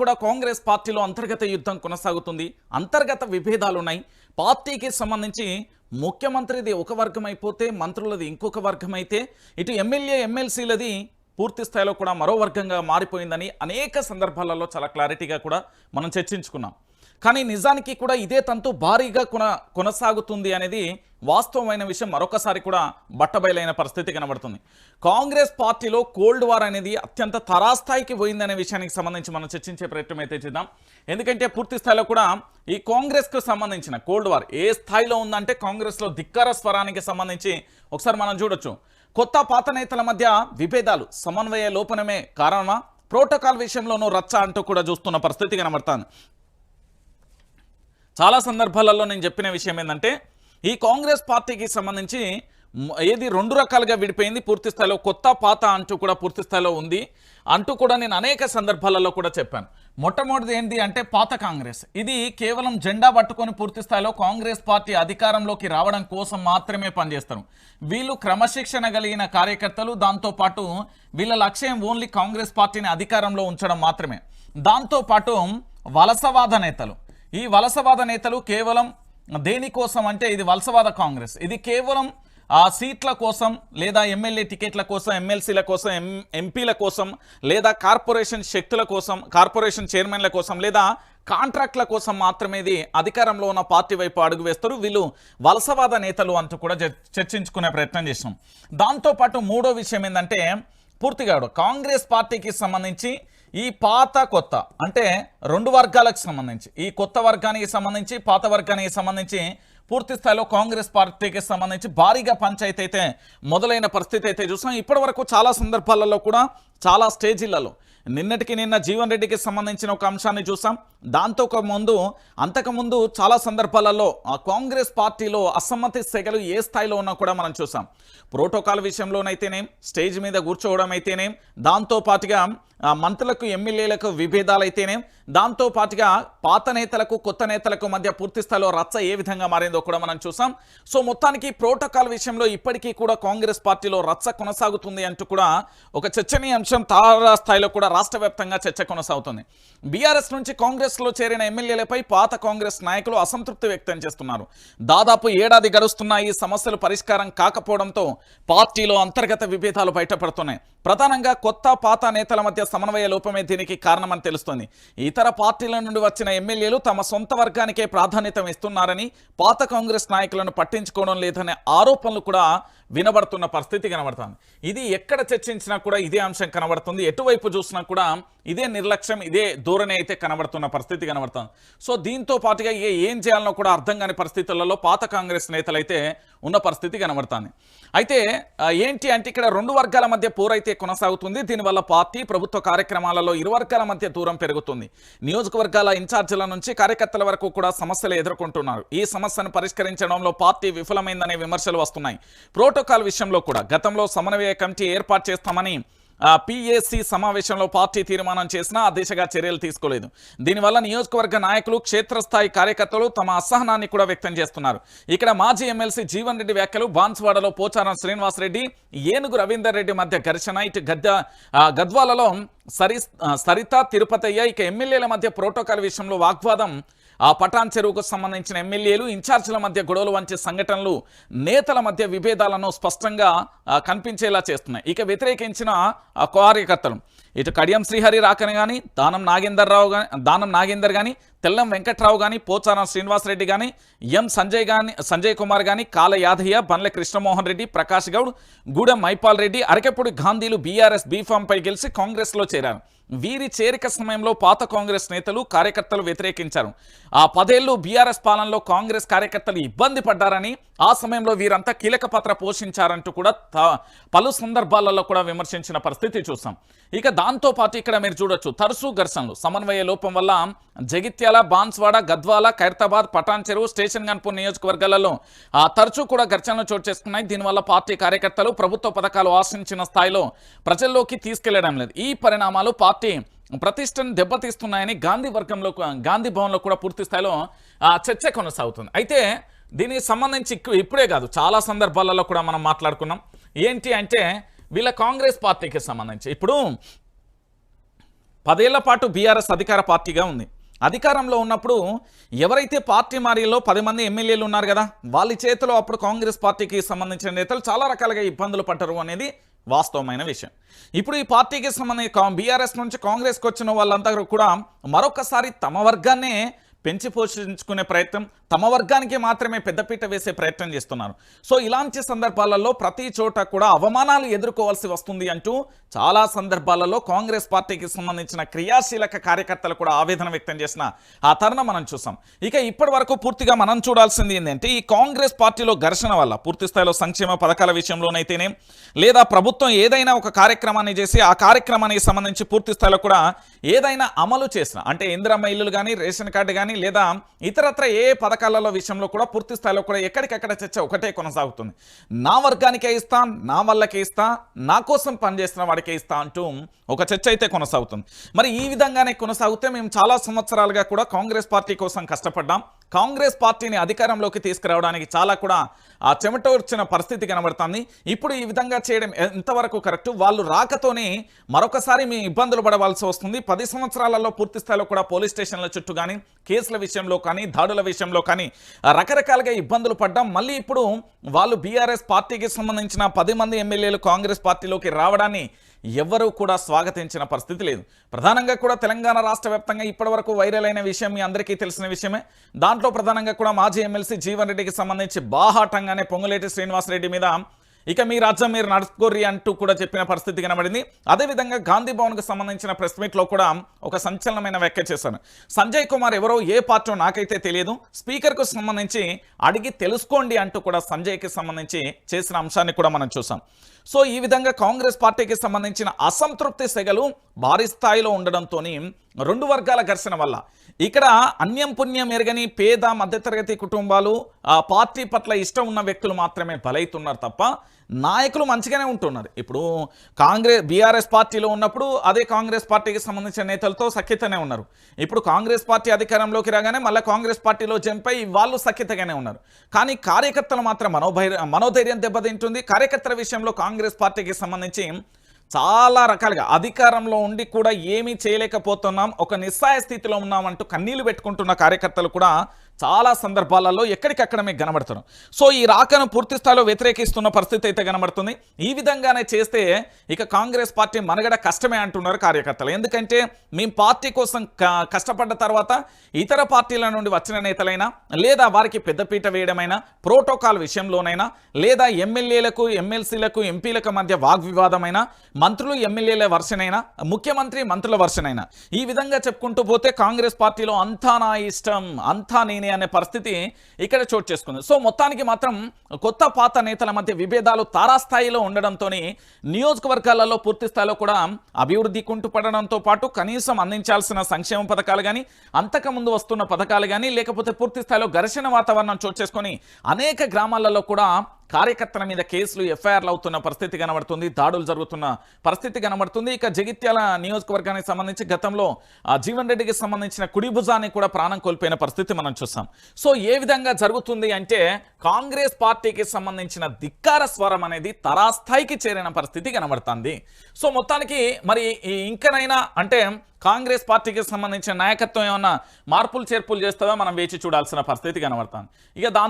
కూడా కాంగ్రెస్ పార్టీలో అంతర్గత యుద్ధం కొనసాగుతుంది. అంతర్గత విభేదాలు ఉన్నాయి పార్టీకి సంబంధించి ముఖ్యమంత్రిది ఒక వర్గం అయిపోతే మంత్రులది ఇంకొక వర్గం అయితే ఇటు ఎమ్మెల్యే ఎమ్మెల్సీలది పూర్తి స్థాయిలో కూడా మరో వర్గంగా మారిపోయిందని అనేక సందర్భాలలో చాలా క్లారిటీగా కూడా మనం చర్చించుకున్నాం. కానీ నిజానికి కూడా ఇదే తంతు భారీగా కొన కొనసాగుతుంది అనేది వాస్తవమైన విషయం. మరొకసారి కూడా బట్టబయలైన పరిస్థితి కనబడుతుంది. కాంగ్రెస్ పార్టీలో కోల్డ్ వార్ అనేది అత్యంత తరాస్థాయికి పోయిందనే విషయానికి సంబంధించి మనం చర్చించే ప్రయత్నం అయితే చేద్దాం. ఎందుకంటే పూర్తి స్థాయిలో కూడా ఈ కాంగ్రెస్కు సంబంధించిన కోల్డ్ వార్ ఏ స్థాయిలో ఉందంటే కాంగ్రెస్లో ధిక్కార స్వరానికి సంబంధించి ఒకసారి మనం చూడొచ్చు. కొత్త పాత నేతల మధ్య విభేదాలు సమన్వయ లోపనమే కారణమా? ప్రోటోకాల్ విషయంలోనూ రచ్చ అంటూ కూడా చూస్తున్న పరిస్థితి కనబడుతుంది. చాలా సందర్భాలలో నేను చెప్పిన విషయం ఏంటంటే ఈ కాంగ్రెస్ పార్టీకి సంబంధించి ఏది రెండు రకాలుగా విడిపోయింది పూర్తి స్థాయిలో కొత్త పాత అంటూ కూడా పూర్తి స్థాయిలో ఉంది అంటూ కూడా నేను అనేక సందర్భాలలో కూడా చెప్పాను. మొట్టమొదటిది ఏంటి అంటే పాత కాంగ్రెస్. ఇది కేవలం జెండా పట్టుకొని పూర్తి స్థాయిలో కాంగ్రెస్ పార్టీ అధికారంలోకి రావడం కోసం మాత్రమే పనిచేస్తారు. వీళ్ళు క్రమశిక్షణ కలిగిన కార్యకర్తలు దాంతోపాటు వీళ్ళ లక్ష్యం ఓన్లీ కాంగ్రెస్ పార్టీని అధికారంలో ఉంచడం మాత్రమే. దాంతోపాటు వలసవాద నేతలు. ఈ వలసవాద నేతలు కేవలం దేనికోసం అంటే ఇది వలసవాద కాంగ్రెస్. ఇది కేవలం ఆ సీట్ల కోసం లేదా ఎమ్మెల్యే టికెట్ల కోసం ఎమ్మెల్సీల కోసం ఎం ఎంపీల కోసం లేదా కార్పొరేషన్ శక్తుల కోసం కార్పొరేషన్ చైర్మన్ల కోసం లేదా కాంట్రాక్ట్ల కోసం మాత్రమే ఇది అధికారంలో ఉన్న పార్టీ వైపు అడుగు వేస్తారు. వీళ్ళు వలసవాద నేతలు అంటూ కూడా చర్చించుకునే ప్రయత్నం చేసినాం దాంతోపాటు మూడో విషయం ఏంటంటే పూర్తిగా కాంగ్రెస్ పార్టీకి సంబంధించి ఈ పాత కొత్త అంటే రెండు వర్గాలకు సంబంధించి ఈ కొత్త వర్గానికి సంబంధించి పాత వర్గానికి సంబంధించి పూర్తి స్థాయిలో కాంగ్రెస్ పార్టీకి సంబంధించి భారీగా పంచాయతీ అయితే మొదలైన పరిస్థితి అయితే చూసాం ఇప్పటివరకు చాలా సందర్భాలలో కూడా చాలా స్టేజీలలో నిన్నటికి నిన్న జీవన్ రెడ్డికి సంబంధించిన ఒక అంశాన్ని చూసాం. దాంతో ఒక ముందు అంతకుముందు చాలా సందర్భాలలో ఆ కాంగ్రెస్ పార్టీలో అసమ్మతి సెగలు ఏ స్థాయిలో ఉన్నా కూడా మనం చూసాం. ప్రోటోకాల్ విషయంలోనైతేనేం స్టేజ్ మీద కూర్చోవడం అయితేనేం దాంతో పాటుగా మంత్రులకు ఎమ్మెల్యేలకు విభేదాలు అయితేనే దాంతో పాటుగా పాత నేతలకు కొత్త నేతలకు మధ్య పూర్తి స్థాయిలో రచ్చ ఏ విధంగా మారిందో కూడా మనం చూసాం. సో మొత్తానికి ప్రోటోకాల్ విషయంలో ఇప్పటికీ కూడా కాంగ్రెస్ పార్టీలో రచ్చ కొనసాగుతుంది అంటూ కూడా ఒక చర్చనీయాంశం తారా స్థాయిలో కూడా రాష్ట్ర చర్చ కొనసాగుతుంది. బీఆర్ఎస్ నుంచి కాంగ్రెస్లో చేరిన ఎమ్మెల్యేలపై పాత కాంగ్రెస్ నాయకులు అసంతృప్తి వ్యక్తం చేస్తున్నారు. దాదాపు ఏడాది గడుస్తున్న ఈ సమస్యలు పరిష్కారం కాకపోవడంతో పార్టీలో అంతర్గత విభేదాలు బయటపడుతున్నాయి. ప్రధానంగా కొత్త పాత నేతల మధ్య సమన్వయ లోపమే దీనికి కారణమని తెలుస్తోంది. ఇతర పార్టీల నుండి వచ్చిన ఎమ్మెల్యేలు తమ సొంత వర్గానికే ప్రాధాన్యత ఇస్తున్నారని పాత కాంగ్రెస్ నాయకులను పట్టించుకోవడం లేదనే ఆరోపణలు కూడా వినబడుతున్న పరిస్థితి కనబడుతుంది. ఇది ఎక్కడ చర్చించినా కూడా ఇదే అంశం కనబడుతుంది. ఎటువైపు చూసినా కూడా ఇదే నిర్లక్ష్యం ఇదే ధోరణి అయితే కనబడుతున్న పరిస్థితి కనబడుతుంది. సో దీంతో పాటుగా ఇక ఏం చేయాలనో కూడా అర్థం కాని పరిస్థితులలో పాత కాంగ్రెస్ నేతలు అయితే ఉన్న పరిస్థితి కనబడుతుంది. అయితే ఏంటి అంటే ఇక్కడ రెండు వర్గాల మధ్య పోరైతే కొనసాగుతుంది. దీనివల్ల పార్టీ ప్రభుత్వ కార్యక్రమాలలో ఇరు వర్గాల మధ్య దూరం పెరుగుతుంది. నియోజకవర్గాల ఇన్ఛార్జీల నుంచి కార్యకర్తల వరకు కూడా సమస్యలు ఎదుర్కొంటున్నారు. ఈ సమస్యను పరిష్కరించడంలో పార్టీ విఫలమైందనే విమర్శలు వస్తున్నాయి. ప్రోటోకాల్ విషయంలో కూడా గతంలో సమన్వయ కమిటీ ఏర్పాటు చేస్తామని పిఎస్సీ సమావేశంలో పార్టీ తీర్మానం చేసినా ఆ దిశగా చర్యలు తీసుకోలేదు. దీనివల్ల నియోజకవర్గ నాయకులు క్షేత్రస్థాయి కార్యకర్తలు తమ అసహనాన్ని కూడా వ్యక్తం చేస్తున్నారు. ఇక్కడ మాజీ ఎమ్మెల్సీ జీవన్ రెడ్డి వ్యాఖ్యలు బాన్స్వాడలో పోచారం శ్రీనివాసరెడ్డి ఏనుగు రవీందర్ రెడ్డి మధ్య ఘర్షణ ఇటు గద్ద గద్వాలలో సరి సరిత తిరుపతయ్య ఇక ఎమ్మెల్యేల మధ్య ప్రోటోకాల్ విషయంలో వాగ్వాదం ఆ పటాన్ చెరువుకు సంబంధించిన ఎమ్మెల్యేలు ఇన్ఛార్జీల మధ్య గొడవలు వంటి సంఘటనలు నేతల మధ్య విభేదాలను స్పష్టంగా కనిపించేలా చేస్తున్నాయి. ఇక వ్యతిరేకించిన కార్యకర్తలు. ఇటు కడియం శ్రీహరి రాకని కానీ దానం నాగేందర్రావు కానీ దానం నాగేందర్ కానీ తెల్లం వెంకట్రావు కానీ పోచారం శ్రీనివాసరెడ్డి కానీ ఎం సంజయ్ కానీ సంజయ్ కుమార్ కానీ కాల యాదయ్య బండ్ల కృష్ణమోహన్ రెడ్డి ప్రకాష్ గౌడ్ గూడెం మైపాల్ రెడ్డి అరకెప్పుడు గాంధీలు బీఆర్ఎస్ బీఫామ్పై గెలిచి కాంగ్రెస్లో చేరారు. వీరి చేరిక సమయంలో పాత కాంగ్రెస్ నేతలు కార్యకర్తలు వ్యతిరేకించారు. ఆ పదేళ్ళు బీఆర్ఎస్ పాలనలో కాంగ్రెస్ కార్యకర్తలు ఇబ్బంది పడ్డారని ఆ సమయంలో వీరంతా కీలక పాత్ర పోషించారంటూ కూడా త- పలు సందర్భాలలో కూడా విమర్శించిన పరిస్థితి చూసాం. ఇక దాంతో పాటు ఇక్కడ మీరు చూడొచ్చు తరచూ ఘర్షణలు సమన్వయ లోపం వల్ల జగిత్యాల బాన్స్వాడ గద్వాల ఖైరతాబాద్ పటాన్ చెరువు స్టేషన్ గన్పూర్ నియోజకవర్గాలలో ఆ తరచూ కూడా ఘర్షణలు చోటు చేసుకున్నాయి. దీనివల్ల పార్టీ కార్యకర్తలు ప్రభుత్వ పథకాలు ఆశించిన స్థాయిలో ప్రజల్లోకి తీసుకెళ్ళడం లేదు. ఈ పరిణామాలు పార్టీ ప్రతిష్టను దెబ్బతీస్తున్నాయని గాంధీ వర్గంలో గాంధీ భవన్లో కూడా పూర్తి స్థాయిలో ఆ, చర్చ కొనసాగుతుంది. అయితే దీనికి సంబంధించి ఇప్పుడే కాదు చాలా సందర్భాలలో కూడా మనం మాట్లాడుకున్నాం. ఏంటి అంటే వీళ్ళ కాంగ్రెస్ పార్టీకి సంబంధించి. ఇప్పుడు పదేళ్ళ పాటు బీఆర్ఎస్ అధికార పార్టీగా ఉంది. అధికారంలో ఉన్నప్పుడు ఎవరైతే పార్టీ మారిలో పది మంది ఎమ్మెల్యేలు ఉన్నారు కదా వాళ్ళ చేతిలో అప్పుడు కాంగ్రెస్ పార్టీకి సంబంధించిన నేతలు చాలా రకాలుగా ఇబ్బందులు పడ్డరు అనేది వాస్తవమైన విషయం. ఇప్పుడు ఈ పార్టీకి సంబంధించి బీఆర్ఎస్ నుంచి కాంగ్రెస్కి వచ్చిన వాళ్ళంతా కూడా మరొకసారి తమ వర్గాన్నే పెంచి పోషించుకునే ప్రయత్నం తమ వర్గానికి మాత్రమే పెద్దపీట వేసే ప్రయత్నం చేస్తున్నారు. సో ఇలాంటి సందర్భాలలో ప్రతి చోట కూడా అవమానాలు ఎదుర్కోవాల్సి వస్తుంది అంటూ చాలా సందర్భాలలో కాంగ్రెస్ పార్టీకి సంబంధించిన క్రియాశీలక కార్యకర్తలు కూడా ఆవేదన వ్యక్తం చేసిన ఆ తరుణం మనం చూసాం. ఇక ఇప్పటి వరకు పూర్తిగా మనం చూడాల్సింది ఏంటంటే ఈ కాంగ్రెస్ పార్టీలో ఘర్షణ వల్ల పూర్తి స్థాయిలో సంక్షేమ పథకాల విషయంలోనైతేనే లేదా ప్రభుత్వం ఏదైనా ఒక కార్యక్రమాన్ని చేసి ఆ కార్యక్రమానికి సంబంధించి పూర్తి స్థాయిలో కూడా ఏదైనా అమలు చేసిన అంటే ఇందిరమ్మ ఇల్లులు కానీ రేషన్ కార్డు కానీ లేదా ఇతరత్ర ఏ పథకాలలో విషయంలో కూడా పూర్తి స్థాయిలో కూడా ఎక్కడికక్కడ చర్చ ఒకటే కొనసాగుతుంది. నా వర్గానికే ఇస్తా నా వల్లకే ఇస్తా నా కోసం పనిచేస్తున్న వాడికే ఇస్తా అంటూ ఒక చర్చ అయితే కొనసాగుతుంది. మరి ఈ విధంగానే కొనసాగితే మేము చాలా సంవత్సరాలుగా కూడా కాంగ్రెస్ పార్టీ కోసం కష్టపడ్డాం. కాంగ్రెస్ పార్టీని అధికారంలోకి తీసుకురావడానికి చాలా కూడా ఆ చెమట వచ్చిన పరిస్థితి కనబడుతుంది. ఇప్పుడు ఈ విధంగా చేయడం ఎంతవరకు కరెక్ట్? వాళ్ళు రాకతోనే మరొకసారి మీ ఇబ్బందులు పడవలసి వస్తుంది. పది సంవత్సరాలలో పూర్తి స్థాయిలో కూడా పోలీస్ స్టేషన్ల చుట్టూ కానీ కేసుల విషయంలో కానీ దాడుల విషయంలో కానీ కానీ రకరకాలుగా ఇబ్బందులు పడ్డాం. మళ్ళీ ఇప్పుడు వాళ్ళు బీఆర్ఎస్ పార్టీకి సంబంధించిన పది మంది ఎమ్మెల్యేలు కాంగ్రెస్ పార్టీలోకి రావడాన్ని ఎవరూ కూడా స్వాగతించిన పరిస్థితి లేదు. ప్రధానంగా కూడా తెలంగాణ రాష్ట్ర వ్యాప్తంగా ఇప్పటివరకు వైరల్ అయిన విషయం మీ అందరికీ తెలిసిన విషయమే. దాంట్లో ప్రధానంగా కూడా మాజీ ఎమ్మెల్సీ జీవన్ రెడ్డికి సంబంధించి బాహాటంగానే పొంగులేటి శ్రీనివాసరెడ్డి మీద ఇక మీ రాజ్యం మీరు నడుచుకోర్రి అంటూ కూడా చెప్పిన పరిస్థితి కనబడింది. అదేవిధంగా గాంధీ భవన్కు సంబంధించిన ప్రెస్ మీట్లో కూడా ఒక సంచలనమైన వ్యాఖ్య చేశాను సంజయ్ కుమార్ ఎవరో ఏ పార్టీ నాకైతే తెలియదు. స్పీకర్కు సంబంధించి అడిగి తెలుసుకోండి అంటూ కూడా సంజయ్కి సంబంధించి చేసిన అంశాన్ని కూడా మనం చూసాం. సో ఈ విధంగా కాంగ్రెస్ పార్టీకి సంబంధించిన అసంతృప్తి సెగలు భారీ స్థాయిలో ఉండడంతో రెండు వర్గాల ఘర్షణ వల్ల ఇక్కడ అన్యం పుణ్యం ఎరగని పేద మధ్యతరగతి కుటుంబాలు ఆ పార్టీ పట్ల ఇష్టం ఉన్న వ్యక్తులు మాత్రమే బలైతున్నారు తప్ప నాయకులు మంచిగానే ఉంటున్నారు. ఇప్పుడు కాంగ్రెస్ బీఆర్ఎస్ పార్టీలో ఉన్నప్పుడు అదే కాంగ్రెస్ పార్టీకి సంబంధించిన నేతలతో సఖ్యతనే ఉన్నారు. ఇప్పుడు కాంగ్రెస్ పార్టీ అధికారంలోకి రాగానే మళ్ళీ కాంగ్రెస్ పార్టీలో జంపై వాళ్ళు సఖ్యతగానే ఉన్నారు. కానీ కార్యకర్తలు మాత్రం మనోభైర్ మనోధైర్యం దెబ్బతింటుంది. కార్యకర్తల విషయంలో కాంగ్రెస్ పార్టీకి సంబంధించి చాలా రకాలుగా అధికారంలో ఉండి కూడా ఏమీ చేయలేకపోతున్నాం. ఒక నిస్సాయ స్థితిలో ఉన్నామంటూ కన్నీళ్ళు పెట్టుకుంటున్న కార్యకర్తలు కూడా చాలా సందర్భాలలో ఎక్కడికక్కడ మీకు కనబడుతున్నారు సో ఈ రాకను పూర్తి స్థాయిలో వ్యతిరేకిస్తున్న పరిస్థితి అయితే కనబడుతుంది. ఈ విధంగానే చేస్తే ఇక కాంగ్రెస్ పార్టీ మనగడ కష్టమే అంటున్నారు కార్యకర్తలు. ఎందుకంటే మేము పార్టీ కోసం కష్టపడ్డ తర్వాత ఇతర పార్టీల నుండి వచ్చిన నేతలైనా లేదా వారికి పెద్దపీట వేయడమైనా ప్రోటోకాల్ విషయంలోనైనా లేదా ఎమ్మెల్యేలకు ఎమ్మెల్సీలకు ఎంపీలకు మధ్య వాగ్వివాదమైనా మంత్రులు ఎమ్మెల్యేల వర్షనైనా ముఖ్యమంత్రి మంత్రుల వర్షనైనా ఈ విధంగా చెప్పుకుంటూ పోతే కాంగ్రెస్ పార్టీలో అంతా నా ఇష్టం అంతా నేనే అనే పరిస్థితి ఇక్కడ చోటు చేసుకుంది. సో మొత్తానికి మాత్రం కొత్త పాత నేతల మధ్య విభేదాలు తారాస్థాయిలో ఉండడంతో నియోజకవర్గాలలో పూర్తి స్థాయిలో కూడా అభివృద్ధి కుంటుపడడంతో పాటు కనీసం అందించాల్సిన సంక్షేమ పథకాలు కానీ అంతకుముందు వస్తున్న పథకాలు కానీ లేకపోతే పూర్తి స్థాయిలో ఘర్షణ వాతావరణం చోటు చేసుకొని అనేక గ్రామాలలో కూడా కార్యకర్తల మీద కేసులు ఎఫ్ఐఆర్లు అవుతున్న పరిస్థితి కనబడుతుంది. దాడులు జరుగుతున్న పరిస్థితి కనబడుతుంది. ఇక జగిత్యాల నియోజకవర్గానికి సంబంధించి గతంలో జీవన్ రెడ్డికి సంబంధించిన కుడి భుజాన్ని కూడా ప్రాణం కోల్పోయిన పరిస్థితి మనం చూస్తాం సో ఏ విధంగా జరుగుతుంది అంటే కాంగ్రెస్ పార్టీకి సంబంధించిన ధిక్కార స్వరం అనేది తరాస్థాయికి చేరిన పరిస్థితి కనబడుతుంది. సో మొత్తానికి మరి ఇంకనైనా అంటే కాంగ్రెస్ పార్టీకి సంబంధించిన నాయకత్వం ఏమన్నా మార్పులు చేర్పులు చేస్తుందో? మనం వేచి చూడాల్సిన పరిస్థితి కనబడుతుంది. ఇక